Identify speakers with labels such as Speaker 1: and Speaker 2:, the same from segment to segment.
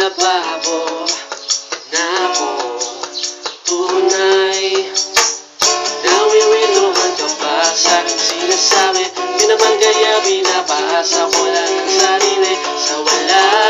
Speaker 1: lababo na ako. Tunay Nawiwiluhan ka pa sa aking sinasabi. Di naman kaya binabasa ko lang ang sarili sa wala.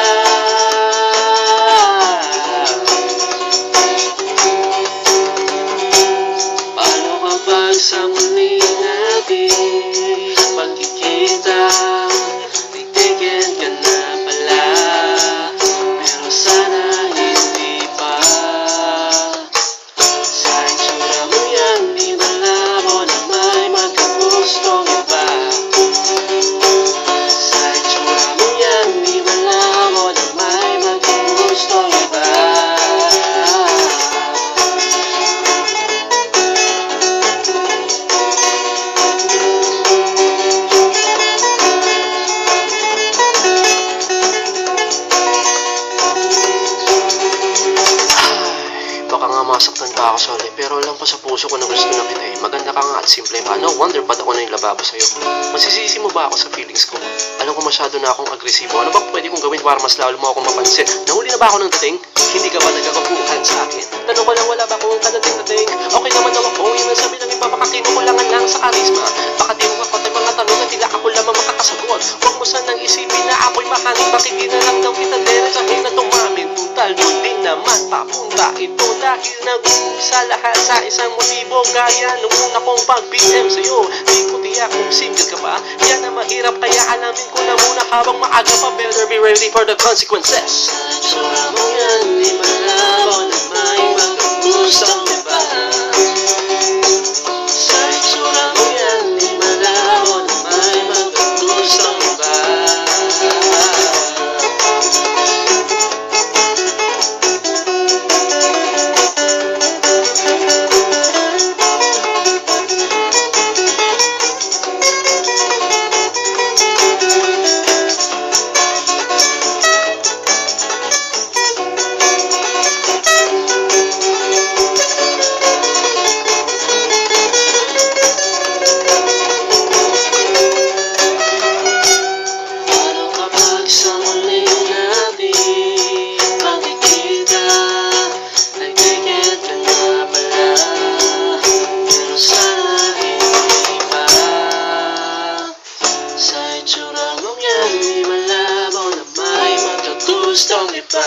Speaker 1: Masaktan ka ako, sorry. Pero alam ko sa puso ko na gusto na kita eh. Maganda ka nga at simple pa. No wonder ba't ako na yung lababo sa'yo. Masisisi mo ba ako sa feelings ko? Alam ko masyado na akong agresibo. Ano bang pwede kong gawin para mas lalo mo akong mapansin? Nahuli na ba ako ng dating? Hindi ka ba nagkakakuhan sa akin? Tanong ko lang wala ba kung kadating-dating? Okay naman daw ako. Yun ang sabi ng iba, baka kinukulangan lang sa karisma. Baka di mo makote mga tanong na tila ako lamang makakasagot. Huwag mo sanang isipin na ako'y makaning makikita lang daw kita dere sa akin na. Tutal, doon din naman papunta ito dahil nag-uumpisa lahat sa isang motibo gaya nung una kong pag-PM sa'yo. Di ko tiyak kung single ka ba? Yan ang mahirap kaya alamin ko na muna habang maaga pa. Better be ready for the consequences. Sa itsura mo yan, di malabo na may Itsura mong yan, hindi malabo na may magkagustong iba.